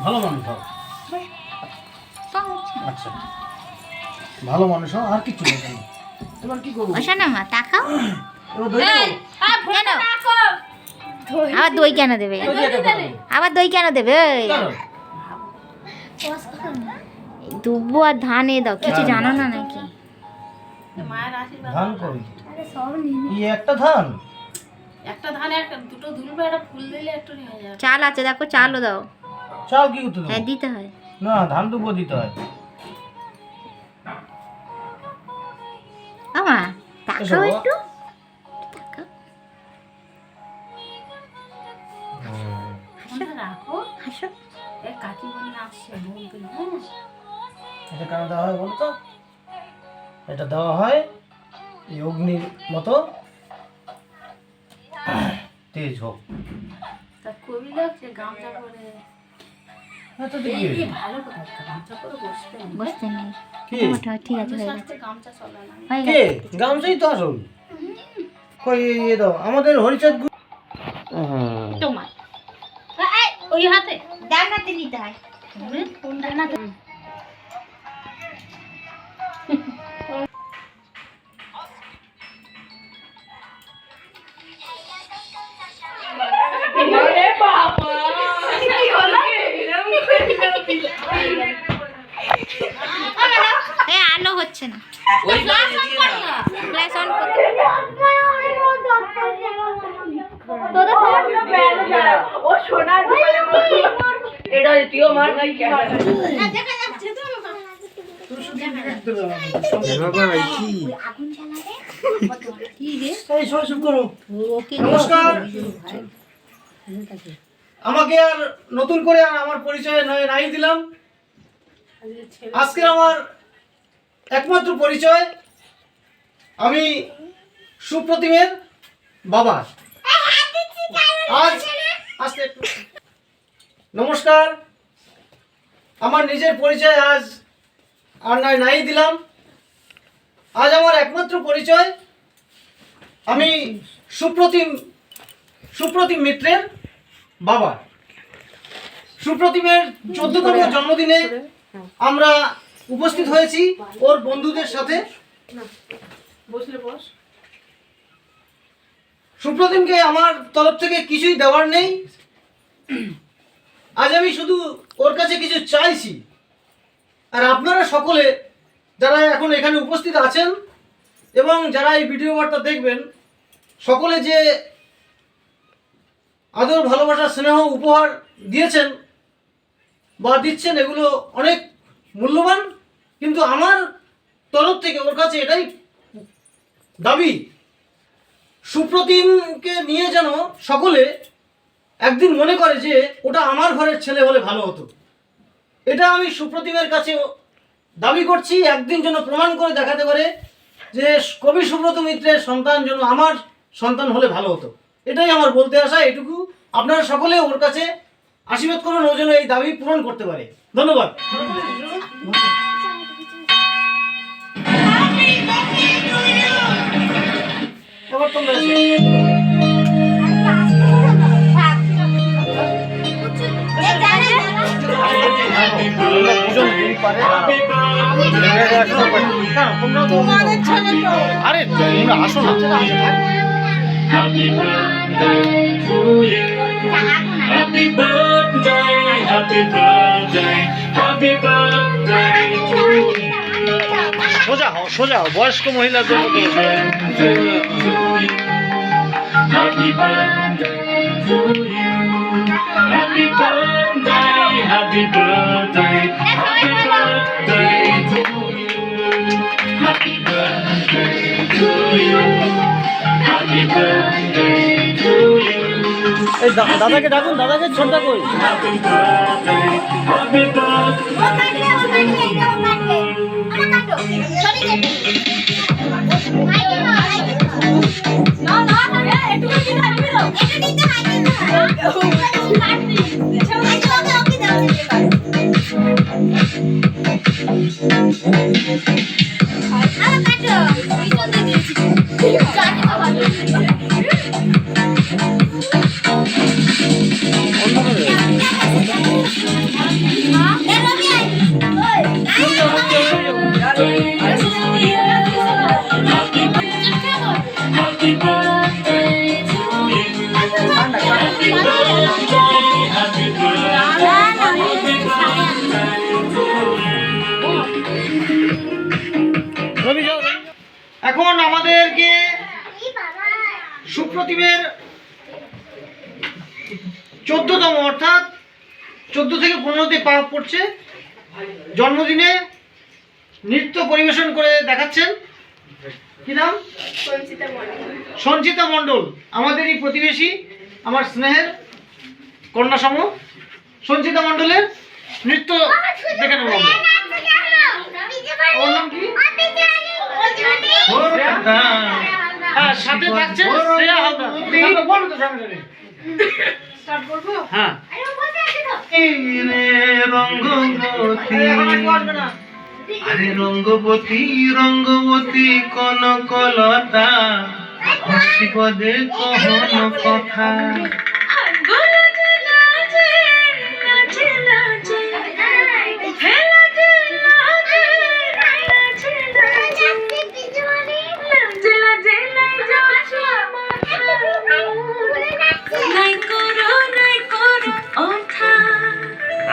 ভালো মানুষ হও। আচ্ছা। ভালো মানুষ হও আর কিছু? কি করব? বসো মা তাকাও আবার দই কেন দেবে। আবার দই কেন দেবে? দুব্বো আর ধানে দাও কিছু জানো না নাকি? ধান করি একটা ধান। একটা ধানে একটা দুটো দুলবে একটা ফুল দিলে একটু নিয়ে যাবে। চাল আছে দেখো চালও দাও। চাল কি করতে হ্যাঁ দিতে হয়। না ধান দুবো দিতে হয়। আমা তাকাও একটু। রাখো। হাসো এ কাকিমণি আসছে বলবে হ্যাঁ। এটা কেন দেওয়া হয় বলতো এটা দেওয়া হয় এই অগ্নির মতো। তেজ হোক। তা কবি লোক সে গামছা করে এটা এই দেখি কি ভালো কথা গামছা করে বসতে এ আলো হচ্ছে না। ফ্ল্যাশ অন করতে নমস্কার। আমাকে আর নতুন করে আর আমার পরিচয় নয়, নাই দিলাম। আজকে আমার একমাত্র পরিচয়, আমি সুপ্রতিমের বাবা। আজ আজকে নমস্কার। আমার নিজের পরিচয় আজ আর নয় নাই দিলাম। আজ আমার একমাত্র পরিচয়, আমি সুপ্রতিম সুপ্রতিম মিত্রের বাবা, সুপ্রতিমের চোদ্দতম জন্মদিনে আমরা উপস্থিত হয়েছি ওর বন্ধুদের সাথে। সুপ্রতিমকে আমার তরফ থেকে কিছুই দেওয়ার নেই। আজ আমি শুধু ওর কাছে কিছু চাইছি। আর আপনারা সকলে যারা এখন এখানে উপস্থিত আছেন এবং যারা এই ভিডিও বার্তা দেখবেন, সকলে যে আদর ভালোবাসা, স্নেহ, উপহার দিয়েছেন বা দিচ্ছেন এগুলো অনেক মূল্যবান, কিন্তু আমার তরফ থেকে ওর কাছে এটাই দাবি। সুপ্রতিমকে নিয়ে যেন সকলে একদিন মনে করে যে ওটা আমার ঘরের ছেলে হলে ভালো হতো। এটা আমি সুপ্রতিমের কাছে দাবি করছি, একদিন যেন প্রমাণ করে দেখাতে পারে যে কবি সুব্রত মিত্রের সন্তান যেন আমার সন্তান হলে ভালো হতো। এটাই আমার বলতে আসা এটুকু আপনারা সকলে ওর কাছে আশীর্বাদ করুন ও যেন এই দাবি পূরণ করতে পারে। ধন্যবাদ। আরে তোমরা আসো না। Happy birthday to you. Happy birthday, happy birthday, happy birthday to you. সোজা হও সোজা হও বয়স্ক মহিলাদের মতো Happy birthday to you. Happy birthday. Happy birthday, এই দাদাকে ডাকুন দাদাকে ছোটটা কই এখন আমাদেরকে সুপ্রতিমের চোদ্দতম অর্থাৎ চোদ্দ থেকে পনেরোতে পা পড়ছে জন্মদিনে নৃত্য পরিবেশন করে দেখাচ্ছেন। কি নাম? সঞ্চিতা মণ্ডল। আমাদের এই প্রতিবেশী আমার স্নেহের কন্যা সম সঞ্চিতা মণ্ডলের নৃত্য দেখে নেব আমরা ওর নাম কি হ্যাঁ সাথে থাকছে শ্রেয়া হালদার বলো তো। হ্যাঁ আর রঙ্গবতী রঙ্গবতী পদে কহন কথা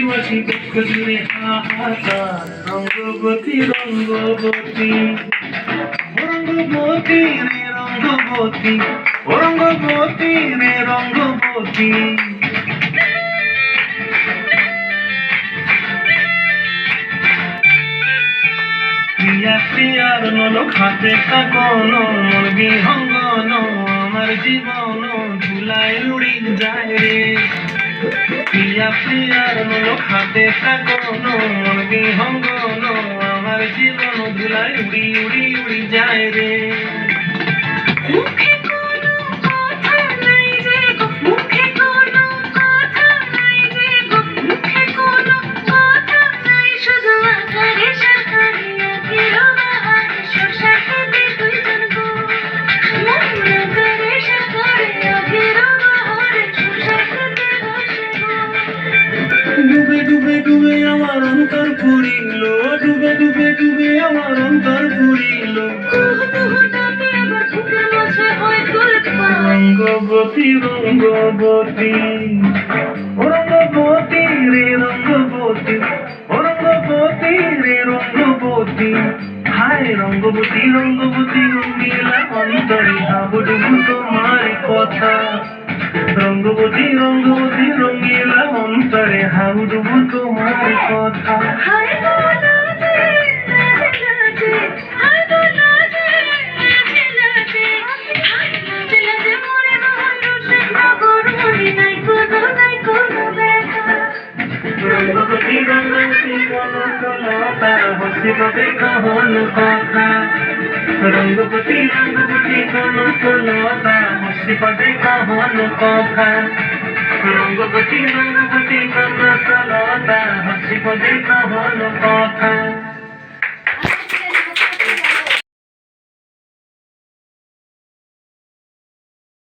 তোমার দুঃখ জুড়ে রঙ্গবতী রঙ্গবতী। রঙ্গবতী রে, রঙ্গবতী। রঙ্গবতী রে, রঙ্গবতী। খাতে মন বিহঙ্গন। আমার জীবন ধুলায় উড়ি যায় রে। প্রিয়া প্রিয়ার নল খাতে কাকন মন আমার জীবন ধুলায় উড়ি উড়ি উড়ি যায় রে। রঙ্গবতী রঙ্গবতী কথা রঙ্গপতি রঙ্গপতি কহন কথা পদে কহন কথা